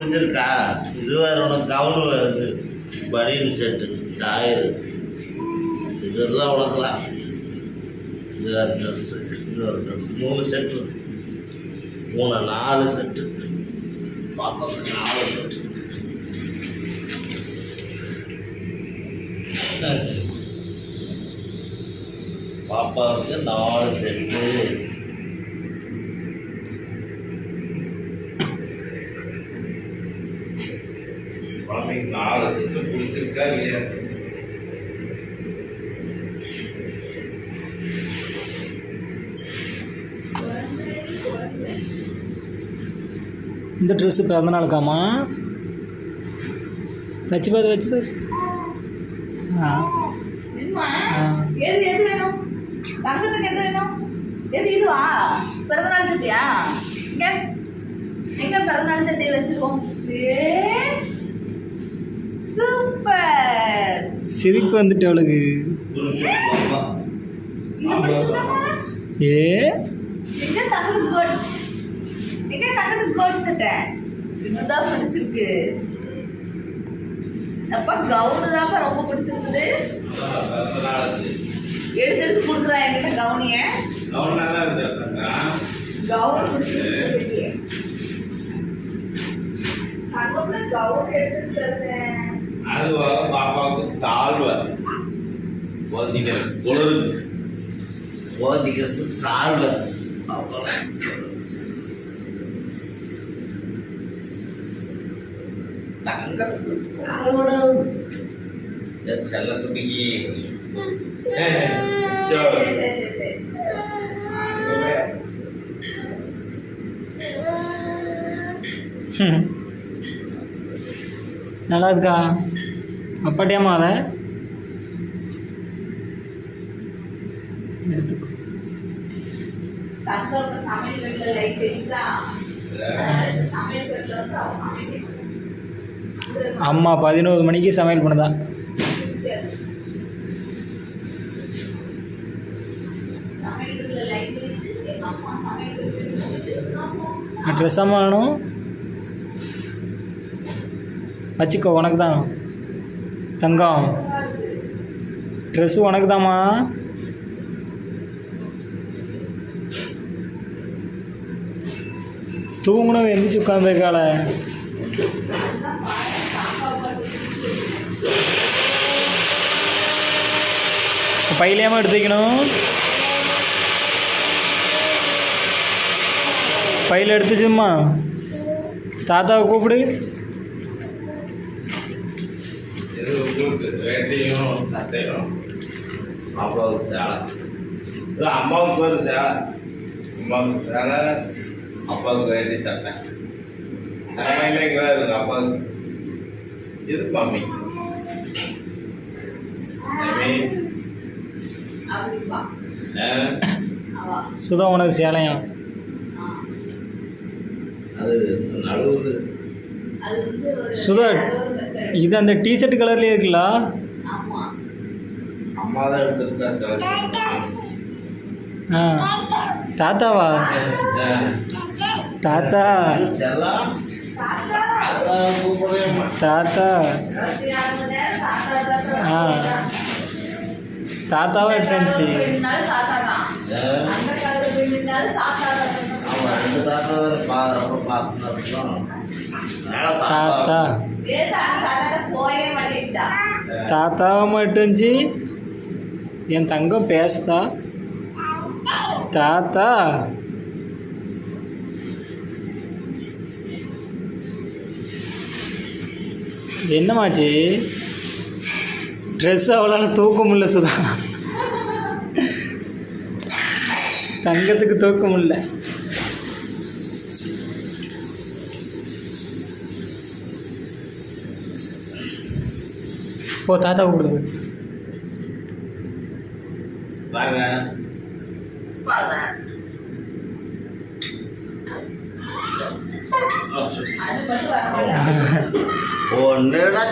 புரிஞ்சிருக்கா? இது வேற உனக்கு கவுனு வருது. பனியன் செட்டு டாயரு இதெல்லாம் உனக்குலாம் இது ஒரு ட்ரெஸ்ஸு இது ஒரு ட்ரெஸ் மூணு செட்டு மூணு நாலு செட்டு பாப்பாவுக்கு நாலு செட்டு பாப்பாவுக்கு நாலு செட்டு குழந்தைக்கு நாலு பிடிச்சிருக்கா இல்லையா? இந்த ட்ரெஸ்ஸு பிறந்த நாளுக்காமா வச்சு பாரு வச்சு பாரு. ஆ. என்னம்மா? ஆ. எது எது வேணும்? தங்கத்துக்கு எது வேணும்? எது இதுவா? பிறந்தநாள் சட்டியா? இங்க. எங்க பிறந்தநாள் சட்டியை வச்சிருக்கோம் ஏ? சிரிப்பு வந்துட்டு அவளுக்கு. ஏ? எங்க இதுதான் பிடிச்சிருக்கு. அப்பா கவுனு தான்ப்பா ரொம்ப பிடிச்சிருக்குது. எடுத்து எடுத்து கொடுக்குறா என்கிட்ட கவுனிய கவுன் கவுன் பிடிச்சிருக்கு கவுன் எடுத்து தருவேன் சால்வை. போதிக்கிறது குளிருக்கு போதிக்கிறது சால்வை. பாப்பா செல்ல நல்லா இருக்கா அப்பாட்டியாமா அதை? எடுத்துக்கோ அம்மா பதினோரு மணிக்கு சமையல் பண்ணுதா? சமையல் அம்மா வேணும் வச்சுக்கோ உனக்கு தான் தங்கம். ட்ரெஸ்ஸு உனக்கு தாம்மா தூங்கணும் எந்திரிச்சு உட்காந்துருக்காள பையிலேயாம எடுத்துக்கணும். பையில் எடுத்துச்சும்மா. தாத்தாவை கூப்பிடு. வேட்டியும் சட்டையும் பாப்பாவுக்கு சேலை இது அம்மாவுக்கு ஒரு சேலை அம்மாவுக்கு சேலை அப்பாவுக்கு வேட்டி சட்டை தலைமையில் இங்கே இருக்கு அப்பாவுக்கு இது மம்மி சுதா உனக்கு சேலையாம் அது நழுவுது சுதா. இது அந்த டிஷர்ட் கலர்லேயே இருக்குல்ல? ஆ. தாத்தாவா? தாத்தா. தாத்தா. ஆ. தாத்தாவை போயிருந்தாலும் தாத்தா தாத்தா. தான் தாத்தாவை என் தங்கம் பேசுதா? தாத்தா. என்னமாச்சு ட்ரெஸ் அவளால் தூக்க முடியல சுதா. தங்கத்துக்கு தூக்க முடியல ஓ தாத்தா கூப்பிடுது. வாங்க. வாங்க ஒன்றுடா